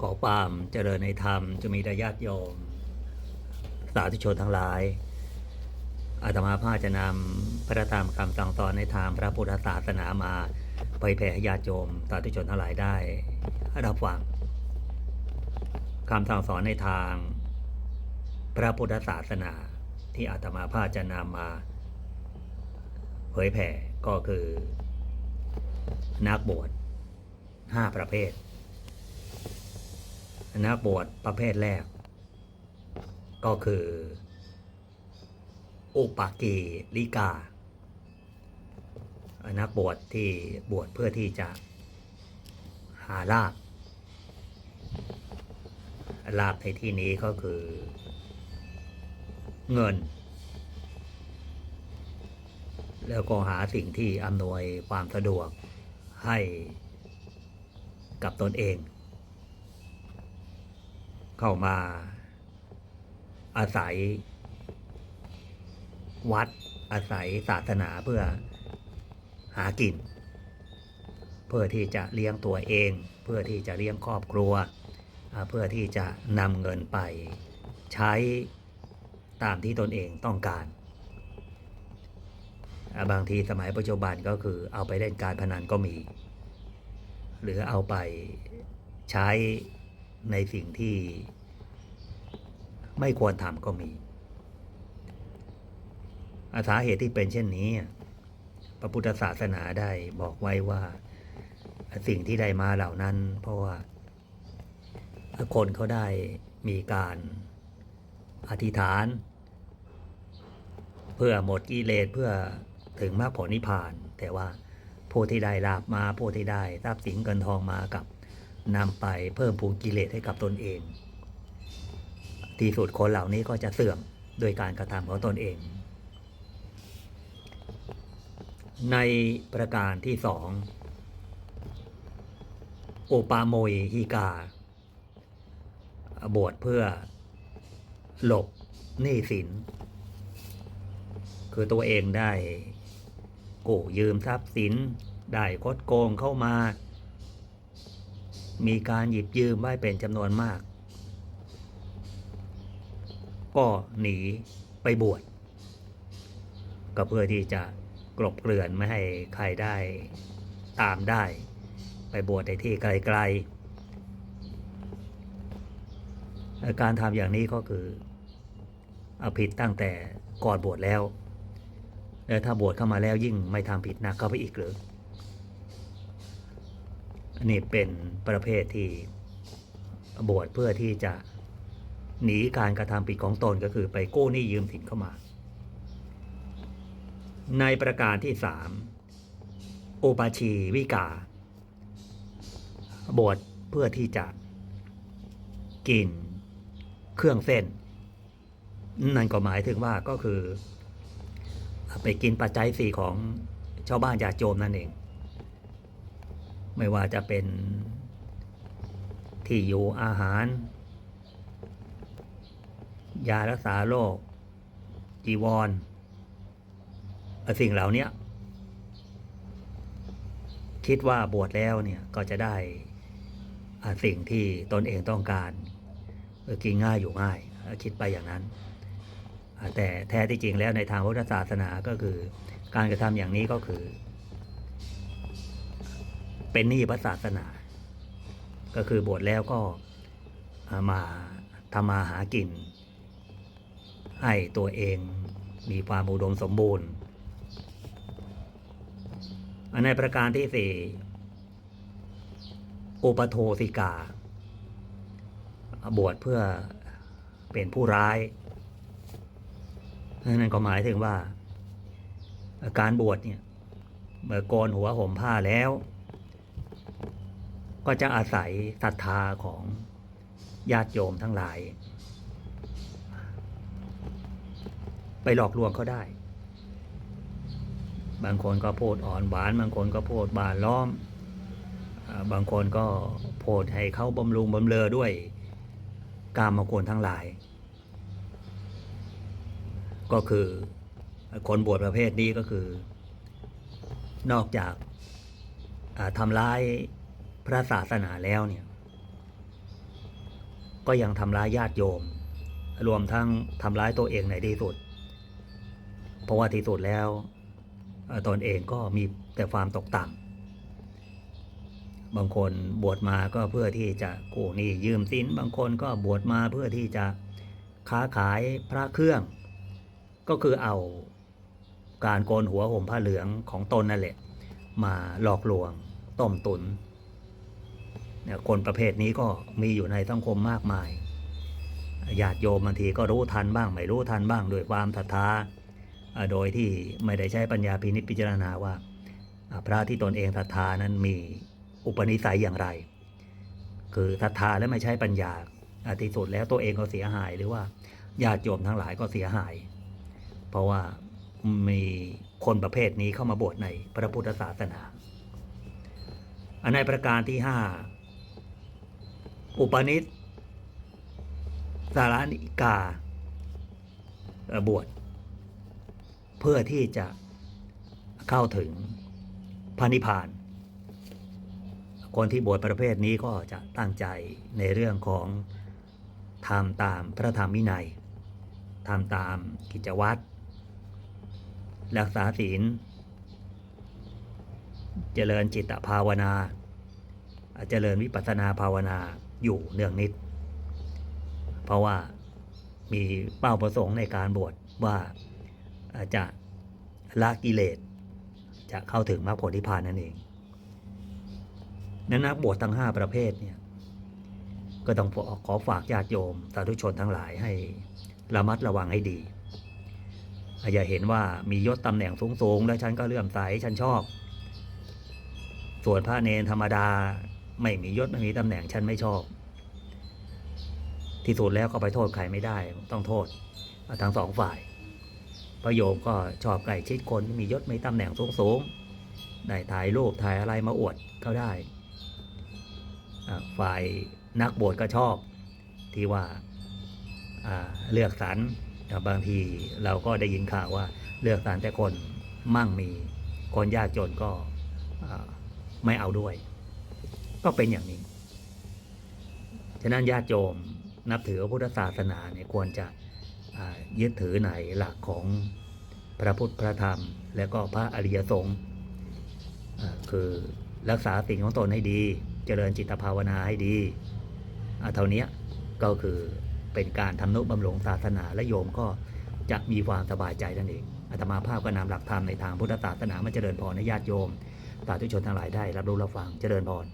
ขอความเจริญในธรรมจะมีญาติโยม สาธุชนทั้งหลาย อาตมาภาจะนำพระธรรมคำสั่งสอนในทางพระพุทธศาสนามาเผยแผ่ให้ญาติโยมสาธุชนทั้งหลายได้รับฟังคำสั่งสอนในทาง พระพุทธศาสนาที่อาตมาภาจะนำมาเผยแผ่ก็คือ นักบวชห้าประเภท นักบวชประเภทแรก ก็คือ อุปกีลิกา นักบวชที่บวชเพื่อที่จะหาลาบลาบในที่นี้ก็คือ เงิน แล้วก็หาสิ่งที่อำนวยความสะดวกให้กับตนเอง เข้ามาอาศัย วัดอาศัยศาสนาเพื่อหากิน เพื่อที่จะเลี้ยงตัวเอง เพื่อที่จะเลี้ยงครอบครัว เพื่อที่จะนำเงินไปใช้ตามที่ตนเองต้องการ บางทีสมัยปัจจุบันก็คือเอาไปเล่นการพนันก็มี หรือเอาไปใช้ ในสิ่งที่ไม่ควรทำก็มีอาสาเหตุที่เป็นเช่นนี้ พระพุทธศาสนาได้บอกไว้ว่าสิ่งที่ได้มาเหล่านั้น เพราะว่าคนเขาได้มีการอธิษฐาน เพื่อหมดกิเลสเพื่อถึงมรรคผลนิพพาน แต่ว่าผู้ที่ได้ลาบมาผู้ที่ได้ทรัพย์สินเงินทองมากับ นำไปเพิ่มพูนกิเลสให้กับตนเอง ที่สุดคนเหล่านี้ก็จะเสื่อมโดยการกระทำของตนเอง ในประการที่สองโอปาโมยฮิกา บวชเพื่อหลบหนี้สิน คือตัวเองได้กู้ยืมทรัพย์สิน ได้คดโกงเข้ามา มีการหยิบยืมไว้เป็นจำนวนมาก ก็หนีไปบวชก็เพื่อที่จะกลบเกลื่อนไม่ให้ใครได้ตามได้ ไปบวชในที่ไกลๆ การทำอย่างนี้ก็คือเอาผิดตั้งแต่ก่อนบวชแล้ว แล้วถ้าบวชเข้ามาแล้วยิ่งไม่ทำผิดหนักเข้าไปอีกหรือ อันนี้เป็นประเภทที่บวชเพื่อที่จะหนีการกระทำผิดของตนก็คือไปกู้หนี้ยืมสินเข้ามา ในประการที่สามโอปาชีวิกา บวชเพื่อที่จะกินเครื่องเส้น นั่นก็หมายถึงว่าก็คือ ไปกินปัจจัยสี่ของชาวบ้านญาติโยมนั่นเอง ไม่ว่าจะเป็นที่อยู่อาหาร ยารักษาโรคจีวรสิ่งเหล่านี้คิดว่าบวชแล้วเนี่ยก็จะได้สิ่งที่ตนเองต้องการกินง่ายอยู่ง่าย คิดไปอย่างนั้น แต่แท้ที่จริงแล้วในทางพุทธศาสนาก็คือ การกระทำอย่างนี้ก็คือ เป็นหนี้พระศาสนา ก็คือบวชแล้วก็มาทำมาหากิน ให้ตัวเองมีความอุดมสมบูรณ์ อันในประการที่สี่อุปโทสิกา บวชเพื่อเป็นผู้ร้ายนั่นก็หมายถึงว่า การบวชเนี่ยเมื่อโกนหัวห่มผ้าแล้ว ก็จะอาศัยศรัทธาของญาติโยมทั้งหลาย ไปหลอกลวงเขาได้ บางคนก็พูดอ่อนหวาน บางคนก็พูดบานล้อม บางคนก็พูดให้เขาบำรุงบำเรอด้วยกามคุณทั้งหลาย ก็คือคนบวชประเภทนี้ก็คือ นอกจากทำร้าย พระศาสนาแล้วเนี่ย ก็ยังทำร้ายญาติโยม รวมทั้งทำร้ายตัวเองในที่สุด เพราะว่าที่สุดแล้วตนเองก็มีแต่ความตกต่ำบางคนบวชมาก็เพื่อที่จะกู้หนี้ยืมสินบางคนก็บวชมาเพื่อที่จะค้าขายพระเครื่อง ก็คือเอาการโกนหัวห่มผ้าเหลืองของตนนั่นแหละ มาหลอกลวงต้มตุนเนี่ย คนประเภทนี้ก็มีอยู่ในสังคมมากมายญาติโยมบางทีก็รู้ทันบ้าง ไม่รู้ทันบ้าง ด้วยความศรัทธาโดยที่ไม่ได้ใช้ปัญญาพินิจพิจารณาว่า พระที่ตนเองศรัทธานั้นมีอุปนิสัยอย่างไร คือศรัทธาและไม่ใช้ปัญญาอ่าที่สุดแล้วตัวเองก็เสียหายหรือว่าญาติโยมทั้งหลายก็เสียหาย เพราะว่ามีคนประเภทนี้เข้ามาบวชในพระพุทธศาสนา อันในประการที่ห้า อุปนิสสารานิกาบวชเพื่อที่จะเข้าถึงพระนิพพาน คนที่บวชประเภทนี้ก็จะตั้งใจในเรื่องของทำตามพระธรรมวินัยทำตามกิจวัตรรักษาศีล เจริญจิตภาวนา เจริญวิปัสสนาภาวนา อยู่เนืองนิด เพราะว่ามีเป้าประสงค์ในการบวชว่าจะละกิเลสจะเข้าถึงมรรคผลนิพพานนั่นเองนั้นนักบวชทั้งห้าประเภทเนี่ยก็ต้องขอฝากญาติโยมสาธุชนทั้งหลายให้ระมัดระวังให้ดี อย่าเห็นว่ามียศตำแหน่งสูงๆ แล้วฉันก็เลื่อมใสฉันชอบ ส่วนพระเนนธรรมดา ไม่มียศไม่มีตำแหน่งฉันไม่ชอบ ที่สุดแล้วก็ไปโทษใครไม่ได้ ต้องโทษทั้งสองฝ่ายพระโยมก็ชอบใกล้ชิดคนที่มียศมีตำแหน่งสูงๆได้ถ่ายรูปถ่ายอะไรมาอวดเขาได้ ฝ่ายนักบวชก็ชอบที่ว่าเลือกสรรบางทีเราก็ได้ยินข่าวว่าเลือกสรรแต่คนมั่งมีคนยากจนก็ไม่เอาด้วย ก็เป็นอย่างนี้ ฉะนั้นญาติโยมนับถือพระพุทธศาสนาเนี่ยควรจะยึดถือในหลักของพระพุทธพระธรรม และก็พระอริยสงฆ์คือรักษาสิ่งของตนให้ดี เจริญจิตภาวนาให้ดีอ่าเท่านี้ก็คือเป็นการทำนุบำรุงศาสนาและโยมก็จะมีความสบายใจนั่นเองอาตมาภาพก็นำหลักธรรมในทางพุทธศาสนามาเจริญพรในญาติโยมสาธุชนทั้งหลายได้รับรู้รับฟังเจริญพร